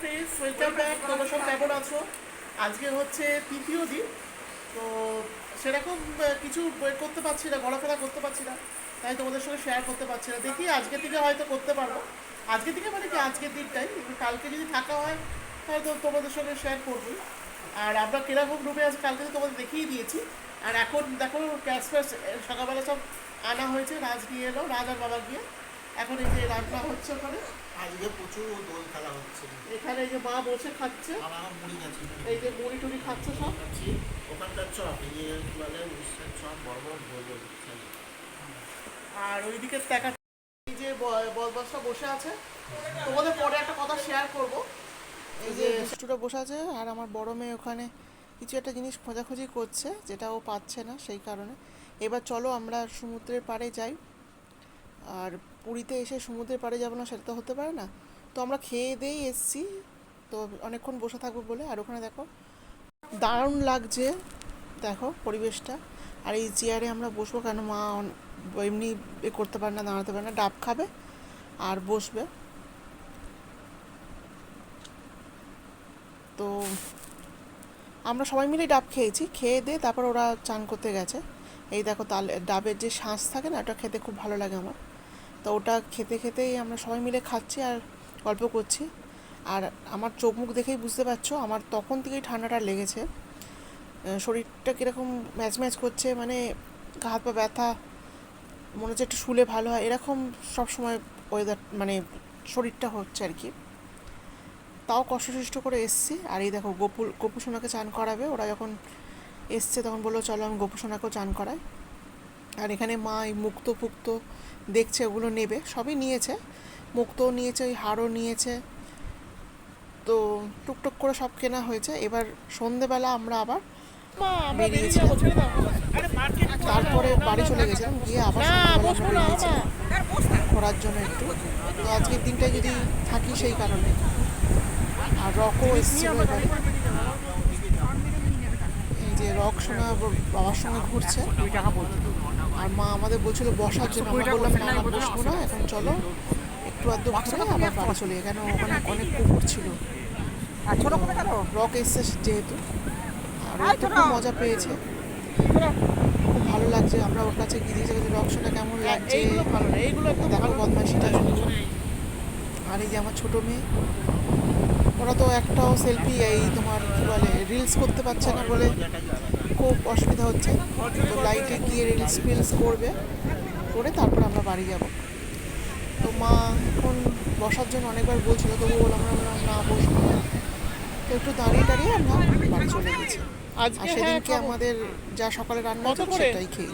Friends welcome back তোমরা সব কেমন আছো? আজকে হচ্ছে তৃতীয় দিন, তো সেরকম কিছু করতে পারছি না, ঘোরাফেরা করতে পারছি না, তাই তোমাদের সঙ্গে শেয়ার করতে পারছি না। দেখি আজকে থেকে হয়তো করতে পারব। আজকে থেকে মানে কি, আজকের দিনটাই কালকে যদি থাকা হয়, তাহলে তো তোমাদের সঙ্গে শেয়ার করবোই। আর আমরা কীরকম রুমে আছি কালকে তোমাদের দেখিয়ে দিয়েছি। আর এখন দেখো ক্যাশ ফ্যাশ সকালবেলা সব আনা হয়েছে, রাজ নিয়ে এলো, রাজ আর বাবা গিয়ে। এখন এই যে রান্না হচ্ছে ওখানে। আজকে প্রচুর দোল এখানে যে মা বসে খাচ্ছে এই যে মুড়ি টুড়ি খাচ্ছে সব। ওখানকার চপ বলে উড়িষ্যার চপ বড় বড়। আর ওইদিকে দেখা এই যে বদমাসটা বসে আছে। তোমাদের পরে একটা কথা শেয়ার করব। এই যে দুষ্টুটা বসে আছে আর আমার বড় মেয়ে ওখানে কিছু একটা জিনিস খোঁজাখুঁজি করছে যেটা ও পাচ্ছে না সেই কারণে। এবার চলো আমরা সমুদ্রের পাড়ে যাই। আর পুরীতে এসে সমুদ্রের পাড়ে যাব না সেটা তো হতে পারে না। তো আমরা খেয়ে দিয়েই এসছি। তো অনেকক্ষণ বসে থাকব বলে। আর ওখানে দেখো, দারুণ লাগছে। দেখো পরিবেশটা। আর এই চেয়ারে আমরা বসবো কেন? মা এমনি এ করতে পারে না, দাঁড়াতে পারে না। ডাব খাবে আর বসবে। তো আমরা সবাই মিলে ডাব খেয়েছি। খেয়ে দিয়ে তারপর ওরা চান করতে গেছে। এই দেখো তাল, ডাবের যে শাঁস থাকে না, ওটা খেতে খুব ভালো লাগে আমার। তো ওটা খেতে খেতেই আমরা সবাই মিলে খাচ্ছি। আর গল্প করছি। আর আমার চোখ মুখ দেখেই বুঝতে পারছ, আমার তখন থেকেই ঠান্ডাটা লেগেছে। শরীরটা কীরকম ম্যাচ ম্যাচ করছে মানে হাত পা ব্যথা, মনে হচ্ছে একটু শুলে ভালো হয়, এরকম সব সময় ওয়েদার মানে শরীরটা হচ্ছে আর কি। তাও কষ্টসৃষ্ট করে এসছি, আর এই দেখো গোপুল গোপু সোনাকে চান করাবে, ওরা যখন এসছে তখন বলল, চলো আমি গোপু সোনাকেও চান করাই। আর এখানে মা এই মুক্ত ফুক্ত দেখছে, ওগুলো নেবে, সবই নিয়েছে। মুক্তও নিয়েছে ওই হারও নিয়েছে। তো টুকটুক করে সব কেনা হয়েছে। এবার সন্ধেবেলা আমরা আবার বেরিয়েছিলাম তারপরে বাড়ি চলে গেছিলাম গিয়ে আবার ঘোরার জন্য একটু। তো আজকের দিনটা যদি থাকি সেই কারণে। আর রকও এসেছিল এবারে। এই যে রক সোনা বাবার সঙ্গে ঘুরছে। আর মা আমাদের বলছিল বসার জন্য। আমরা বললাম না, বসবো না এখন চলো। একটু আধটু ঘুরে আবার বাড়ি চলে। কেন ওখানে অনেক কুকুর ছিল। রক এসছে যেহেতু। আর ও তো খুব মজা পেয়েছে। খুব ভালো লাগছে। আমরা ওর কাছে গিয়ে দিয়েছি রক শোটা কেমন লাগছে। এইগুলো ভালো না এইগুলো একদম দেখো বদমাইশিটা শুরু আর এই যে আমার ছোট মেয়ে ওরা তো একটাও সেলফি এই তোমার কি বলে রিলস করতে পারছে না বলে খুব অসুবিধা হচ্ছে। তো লাইটে গিয়ে রিলস ফিলস করবে। করে তারপর আমরা বাড়ি যাব। মা এখন বসার জন্য অনেকবার বলছিল তবু বললাম আমরা না বসবো না। তো একটু দাঁড়িয়ে দাঁড়িয়ে আমরা বাড়ি চলে গেছে। আর আজকে হ্যাঁ সেদিনকে আমাদের যা সকালে রান্না করে? সেটাই খেয়ে